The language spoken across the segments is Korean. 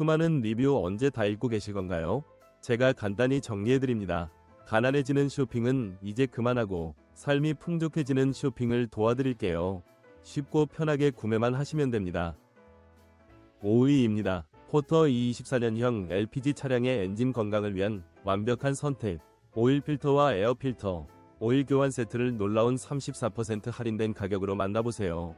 수많은 리뷰 언제 다 읽고 계실 건가요? 제가 간단히 정리해드립니다. 가난해지는 쇼핑은 이제 그만하고 삶이 풍족해지는 쇼핑을 도와드릴게요. 쉽고 편하게 구매만 하시면 됩니다. 5위입니다. 포터 2024년형 LPG 차량의 엔진 건강을 위한 완벽한 선택. 오일 필터와 에어 필터, 오일 교환 세트를 놀라운 34% 할인된 가격으로 만나보세요.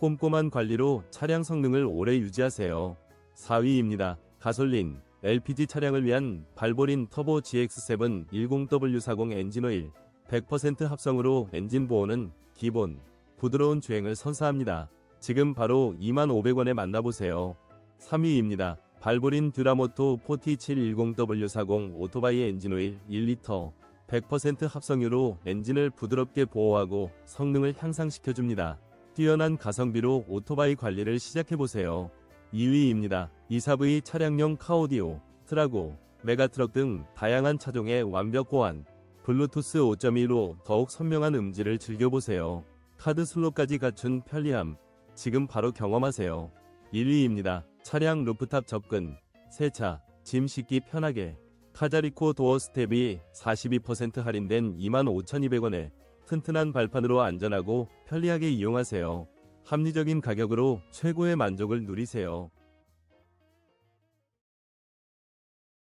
꼼꼼한 관리로 차량 성능을 오래 유지하세요. 4위입니다. 가솔린, LPG 차량을 위한 발보린 터보 GX7 10W40 엔진 오일 100% 합성으로 엔진 보호는 기본, 부드러운 주행을 선사합니다. 지금 바로 25,500원에 만나보세요. 3위입니다. 발보린 듀라모토 4710W40 오토바이 엔진 오일 1리터 100% 합성유로 엔진을 부드럽게 보호하고 성능을 향상시켜줍니다. 뛰어난 가성비로 오토바이 관리를 시작해보세요. 2위입니다. 24V 차량용 카오디오, 트라고, 메가트럭 등 다양한 차종의 완벽 보안, 블루투스 5.1로 더욱 선명한 음질을 즐겨보세요. 카드 슬롯까지 갖춘 편리함, 지금 바로 경험하세요. 1위입니다. 차량 루프탑 접근, 세차, 짐 싣기 편하게, 카자리코 도어 스텝이 42% 할인된 25,200원에 튼튼한 발판으로 안전하고 편리하게 이용하세요. 합리적인 가격으로 최고의 만족을 누리세요.